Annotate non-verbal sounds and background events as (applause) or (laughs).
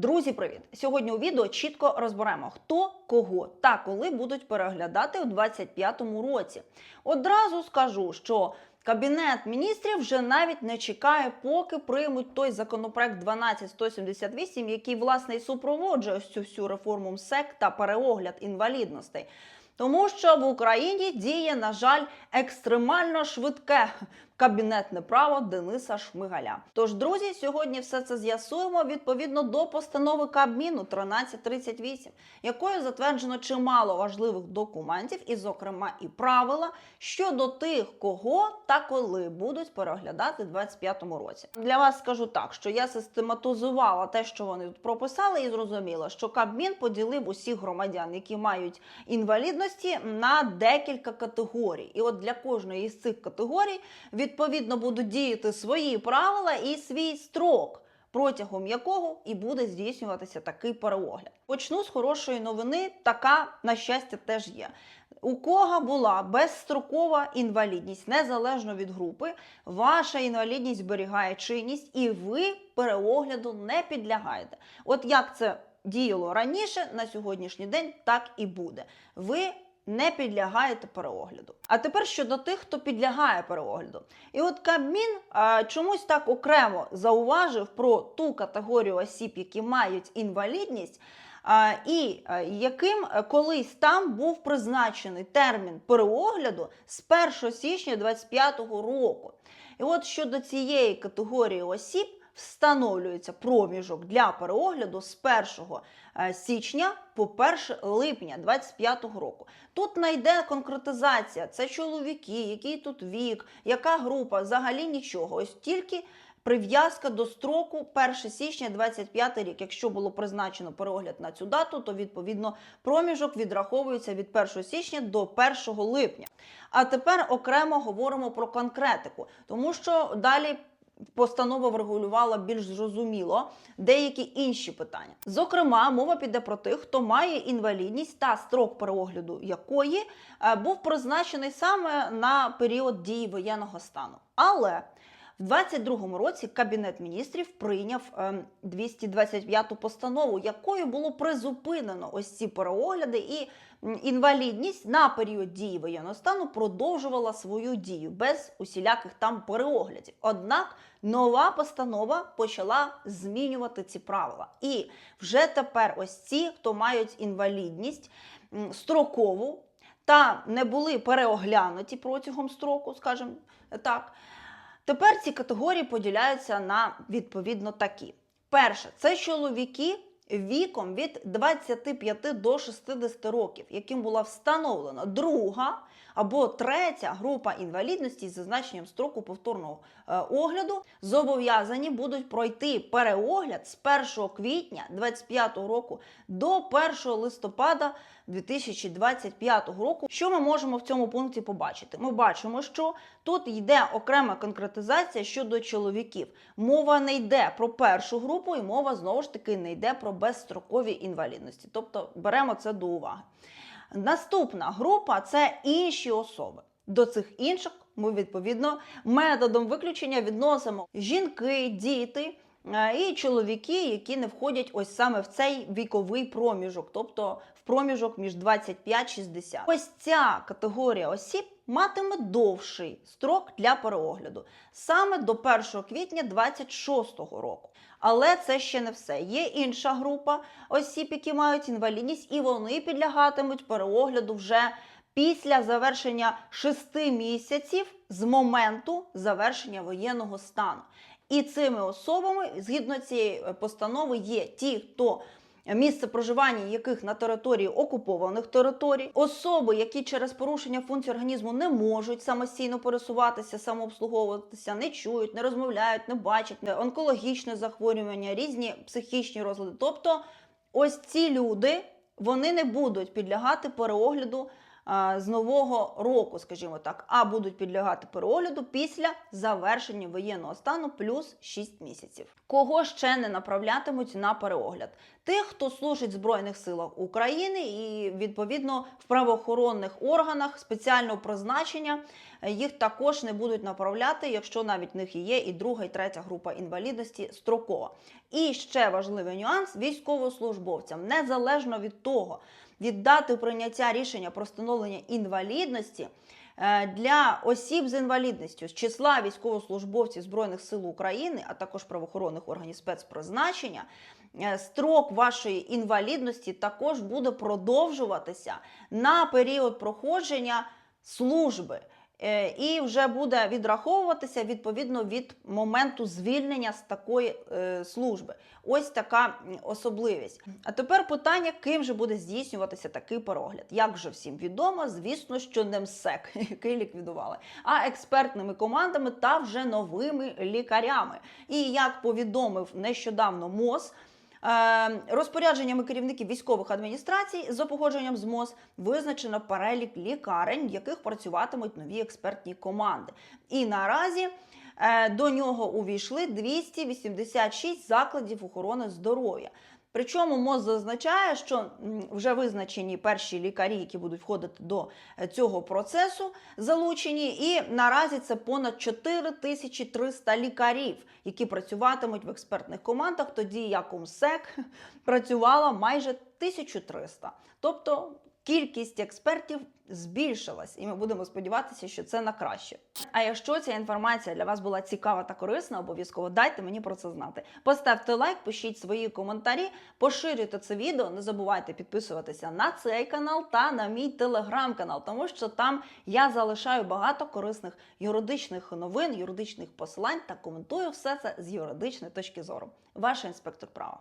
Друзі, привіт! Сьогодні у відео чітко розберемо, хто кого та коли будуть переглядати у 2025 році. Одразу скажу, що Кабінет міністрів вже навіть не чекає, поки приймуть той законопроект 12178, який власне і супроводжує цю всю реформу МСЕК та переогляд інвалідностей. Тому що в Україні діє, на жаль, екстремально швидке кабінетне право Дениса Шмигаля. Тож, друзі, сьогодні все це з'ясуємо відповідно до постанови Кабміну 1338, якою затверджено чимало важливих документів, і, зокрема, і правила щодо тих, кого та коли будуть переглядати в 2025 році. Для вас скажу так, що я систематизувала те, що вони тут прописали, і зрозуміла, що Кабмін поділив усіх громадян, які мають інвалідності, на декілька категорій. І от для кожної із цих категорій відповідно будуть діяти свої правила і свій строк. Протягом якого і буде здійснюватися такий переогляд. Почну з хорошої новини. Така, на щастя, теж є. У кого була безстрокова інвалідність, незалежно від групи, ваша інвалідність зберігає чинність, і ви переогляду не підлягаєте. От як це діяло раніше, на сьогоднішній день так і буде. Ви не підлягаєте переогляду. А тепер щодо тих, хто підлягає переогляду. І от Кабмін а, чомусь так окремо зауважив про ту категорію осіб, які мають інвалідність. І яким е, колись там був призначений термін переогляду з 1 січня 2025 року. І от щодо цієї категорії осіб встановлюється проміжок для переогляду з 1 е, січня по 1 липня 2025 року. Тут найде конкретизація: це чоловіки, який тут вік, яка група, взагалі нічого. Ось тільки. Прив'язка до строку 1 січня 25 рік. Якщо було призначено переогляд на цю дату, то відповідно проміжок відраховується від 1 січня до 1 липня. А тепер окремо говоримо про конкретику, тому що далі постанова врегулювала більш зрозуміло деякі інші питання. Зокрема, мова піде про тих, хто має інвалідність та строк переогляду якої е, був призначений саме на період дії воєнного стану. Але в 22-му році Кабінет міністрів прийняв ем, 225-ту постанову, якою було призупинено ось ці переогляди, і інвалідність на період дії воєнного стану продовжувала свою дію без усіляких там переоглядів. Однак нова постанова почала змінювати ці правила. І вже тепер ось ці, хто мають інвалідність строкову та не були переоглянуті протягом строку, скажімо так. Тепер ці категорії поділяються на відповідно такі: перше, це чоловіки віком від 25 до 60 років, яким була встановлена друга або третя група інвалідності з зазначенням строку повторного е, огляду, зобов'язані будуть пройти переогляд з 1 квітня 2025 року до 1 листопада 2025 року. Що ми можемо в цьому пункті побачити? Ми бачимо, що тут йде окрема конкретизація щодо чоловіків. Мова не йде про першу групу, і мова знову ж таки не йде про безстрокові інвалідності. Тобто беремо це до уваги. Наступна група це інші особи. До цих інших ми відповідно методом виключення відносимо жінки, діти. І чоловіки, які не входять ось саме в цей віковий проміжок, тобто в проміжок між 25-60. Ось ця категорія осіб матиме довший строк для переогляду саме до 1 квітня 26 року. Але це ще не все. Є інша група осіб, які мають інвалідність, і вони підлягатимуть переогляду вже після завершення 6 місяців з моменту завершення воєнного стану. І цими особами, згідно цієї е, постанови, є ті, хто місце проживання яких на території окупованих територій, особи, які через порушення функцій організму не можуть самостійно пересуватися, самообслуговуватися, не чують, не розмовляють, не бачать, онкологічне захворювання, різні психічні розлади. Тобто, ось ці люди вони не будуть підлягати переогляду з нового року, скажімо так, а будуть підлягати переогляду після завершення воєнного стану плюс 6 місяців. Кого ще не направлятимуть на переогляд? Тих, хто служить в Збройних силах України і відповідно в правоохоронних органах спеціального призначення, їх також не будуть направляти, якщо навіть в них є і друга, і третя група інвалідності строкова. І ще важливий нюанс: військовослужбовцям, незалежно від того, від дати прийняття рішення про встановлення інвалідності. е, Для осіб з інвалідністю з числа військовослужбовців Збройних сил України, а також правоохоронних органів спецпризначення, е, строк вашої інвалідності також буде продовжуватися на період проходження служби. Е, І вже буде відраховуватися відповідно від моменту звільнення з такої е, служби. Ось така особливість. А тепер питання, ким же буде здійснюватися такий перегляд. Як же всім відомо, звісно, що не МСЕК, (laughs) який ліквідували, а експертними командами та вже новими лікарями. І як повідомив нещодавно МОЗ. Е, Розпорядженнями керівників військових адміністрацій за погодженням з МОЗ визначено перелік лікарень, в яких працюватимуть нові експертні команди. І наразі е, до нього увійшли 286 закладів охорони здоров'я. Причому МОЗ зазначає, що вже визначені перші лікарі, які будуть входити до е, цього процесу, залучені, і наразі це понад 4300 лікарів, які працюватимуть в експертних командах, тоді як УМСЕК (laughs) працювала майже 1300. Тобто кількість експертів збільшилась, і ми будемо сподіватися, що це на краще. А якщо ця інформація для вас була цікава та корисна, обов'язково дайте мені про це знати. Поставте лайк, пишіть свої коментарі, поширюйте це відео. Не забувайте підписуватися на цей канал та на мій телеграм-канал, тому що там я залишаю багато корисних юридичних новин, юридичних посилань та коментую все це з юридичної точки зору. Ваш інспектор права.